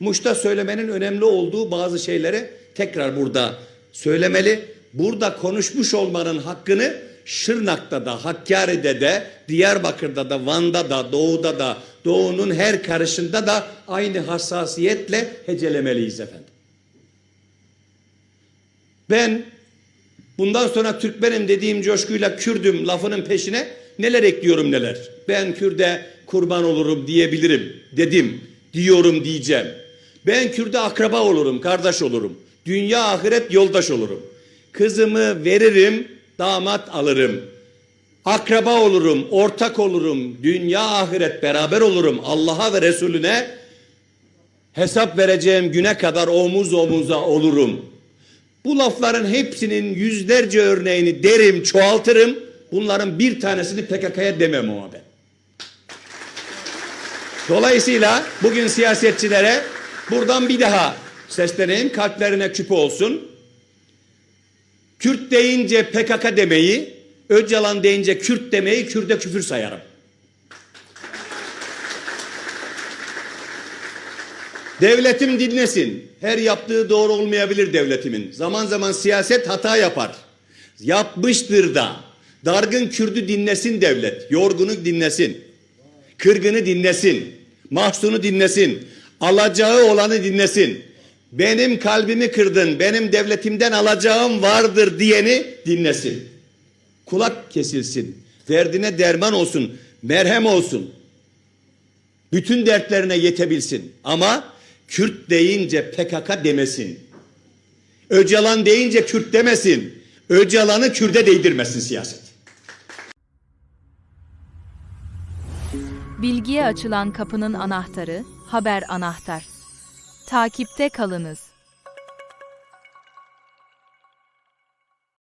Muş'ta söylemenin önemli olduğu bazı şeyleri tekrar burada söylemeli. Burada konuşmuş olmanın hakkını Şırnak'ta da, Hakkari'de de, Diyarbakır'da da, Van'da da, Doğu'da da, Doğu'nun her karışında da aynı hassasiyetle hecelemeliyiz efendim. Ben bundan sonra Türkmenim dediğim coşkuyla Kürdüm lafının peşine neler ekliyorum neler. Ben Kürde kurban olurum diyebilirim dedim, diyorum diyeceğim. Ben Kürde akraba olurum, kardeş olurum. Dünya ahiret yoldaş olurum. Kızımı veririm, damat alırım. Akraba olurum, ortak olurum. Dünya ahiret beraber olurum. Allah'a ve Resulüne hesap vereceğim güne kadar omuz omuza olurum. Bu lafların hepsinin yüzlerce örneğini derim, çoğaltırım. Bunların bir tanesini PKK'ya demem ama ben. Dolayısıyla bugün siyasetçilere buradan bir daha sesleneyim. Kalplerine küpe olsun. Kürt deyince PKK demeyi, Öcalan deyince Kürt demeyi Kürt'e küfür sayarım. Devletim dinlesin. Her yaptığı doğru olmayabilir devletimin. Zaman zaman siyaset hata yapar. Yapmıştır da. Dargın Kürdü dinlesin devlet. Yorgunu dinlesin. Kırgını dinlesin. Mahzunu dinlesin. Alacağı olanı dinlesin. Benim kalbimi kırdın. Benim devletimden alacağım vardır diyeni dinlesin. Kulak kesilsin. Derdine derman olsun. Merhem olsun bütün dertlerine yetebilsin. Ama Kürt deyince PKK demesin. Öcalan deyince Kürt demesin. Öcalan'ı Kürt'e değdirmesin siyaset. Bilgiye açılan kapının anahtarı, haber anahtar. Takipte kalınız.